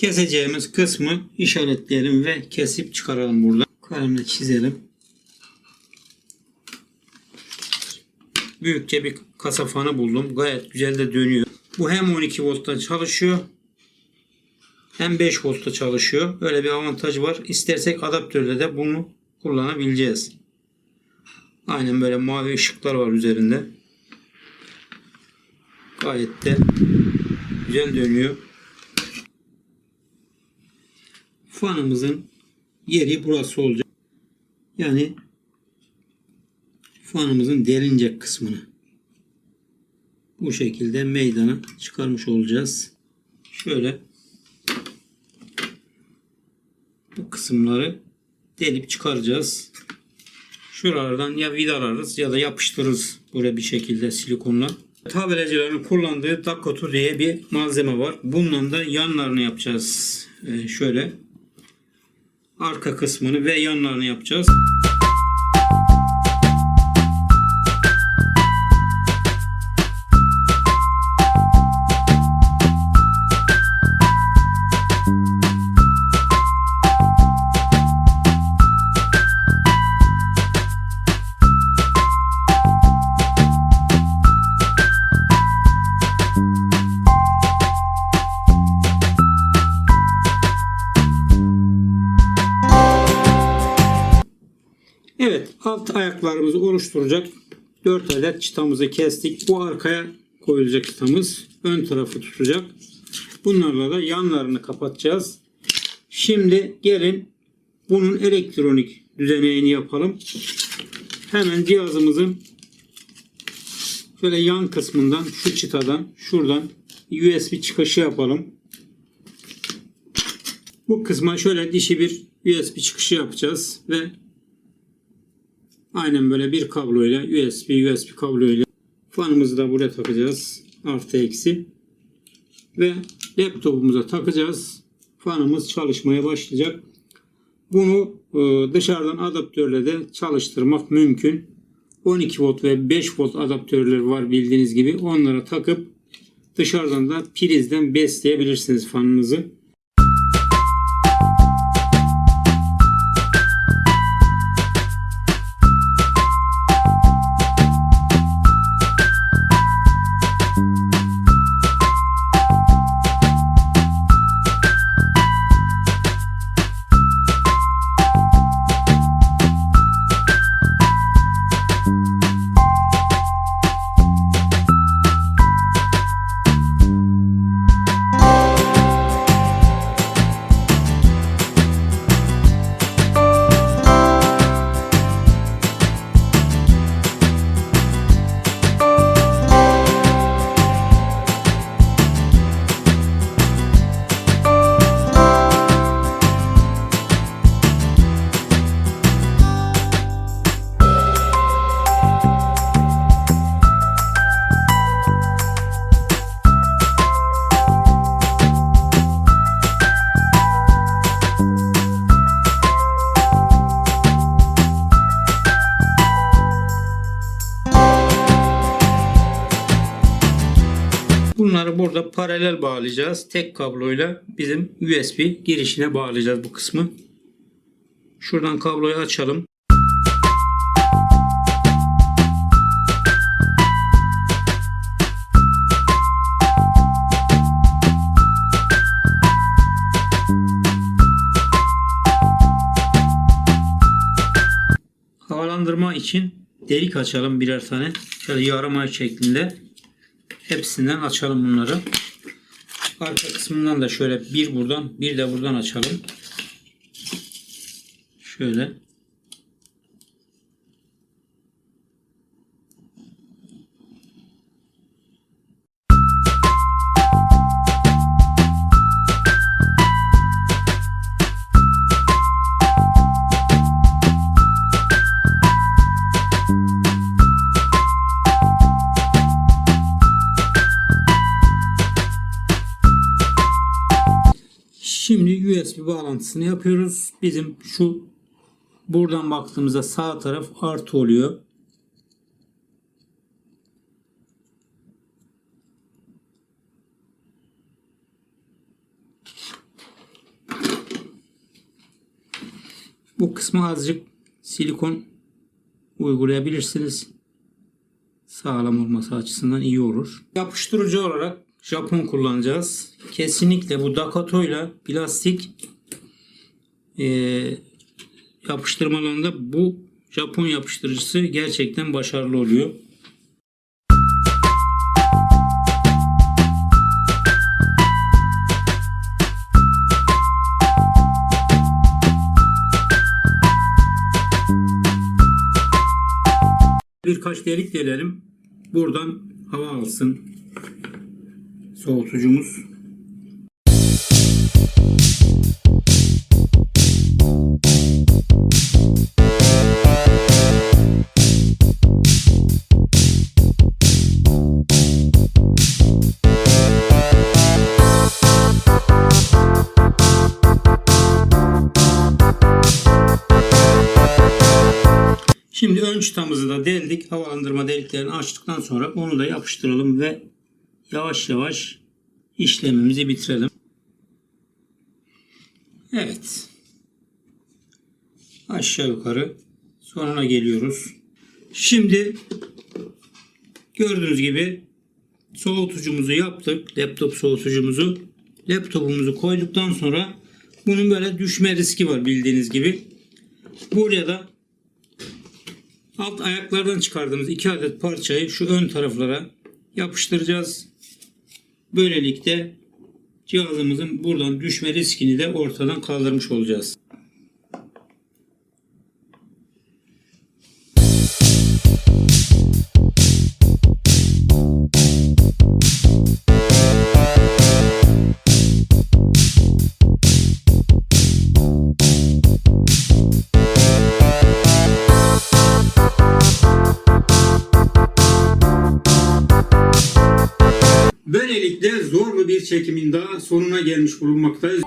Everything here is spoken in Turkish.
Keseceğimiz kısmı işaretleyelim ve kesip çıkaralım burada. Kalemle çizelim. Büyükçe bir kasa fanı buldum. Gayet güzel de dönüyor. Bu hem 12 voltta çalışıyor hem 5 voltta çalışıyor. Böyle bir avantajı var. İstersek adaptörle de bunu kullanabileceğiz. Aynen böyle mavi ışıklar var üzerinde. Gayet de güzel dönüyor. Fanımızın yeri burası olacak. Yani fanımızın delincek kısmını bu şekilde meydana çıkarmış olacağız. Şöyle bu kısımları delip çıkaracağız. Şuralardan ya vidalarız ya da yapıştırırız böyle bir şekilde silikonla. Tabelacıların kullandığı Dakotu diye bir malzeme var. Bundan da yanlarını yapacağız. Ee, şöyle arka kısmını ve yanlarını yapacağız. Ayaklarımızı oluşturacak 4 adet çıtamızı kestik. Bu arkaya koyulacak çıtamız ön tarafı tutacak. Bunlarla da yanlarını kapatacağız. Şimdi gelin bunun elektronik düzeneğini yapalım. Hemen cihazımızın şöyle yan kısmından şu çıtadan şuradan USB çıkışı yapalım. Bu kısma şöyle dişi bir USB çıkışı yapacağız ve Aynen böyle bir kabloyla USB USB kabloyla fanımızı da buraya takacağız. Artı eksi. Ve laptopumuza takacağız. Fanımız çalışmaya başlayacak. Bunu e, dışarıdan adaptörle de çalıştırmak mümkün. 12 volt ve 5 volt adaptörleri var bildiğiniz gibi. Onlara takıp dışarıdan da prizden besleyebilirsiniz fanınızı. Bunları burada paralel bağlayacağız. Tek kabloyla bizim USB girişine bağlayacağız bu kısmı. Şuradan kabloyu açalım. Havalandırma için delik açalım birer tane. Şöyle yarım ay şeklinde. Hepsinden açalım bunları. Arka kısmından da şöyle bir buradan bir de buradan açalım. Şöyle. Şimdi USB bağlantısını yapıyoruz. Bizim şu buradan baktığımızda sağ taraf artı oluyor. Bu kısmı azıcık silikon uygulayabilirsiniz. Sağlam olması açısından iyi olur. Yapıştırıcı olarak Japon kullanacağız. Kesinlikle bu Dakato ile plastik eee yapıştırmalarında bu Japon yapıştırıcısı gerçekten başarılı oluyor. Birkaç delik delelim. Buradan hava alsın. Soğutucumuz. Şimdi ön çıtamızı da deldik. Havalandırma deliklerini açtıktan sonra onu da yapıştıralım ve yavaş yavaş işlemimizi bitirelim. Evet. Aşağı yukarı sonuna geliyoruz. Şimdi gördüğünüz gibi soğutucumuzu yaptık. Laptop soğutucumuzu. Laptopumuzu koyduktan sonra bunun böyle düşme riski var bildiğiniz gibi. Buraya da alt ayaklardan çıkardığımız iki adet parçayı şu ön taraflara yapıştıracağız. Böylelikle cihazımızın buradan düşme riskini de ortadan kaldırmış olacağız. Çekimin daha sonuna gelmiş bulunmaktayız.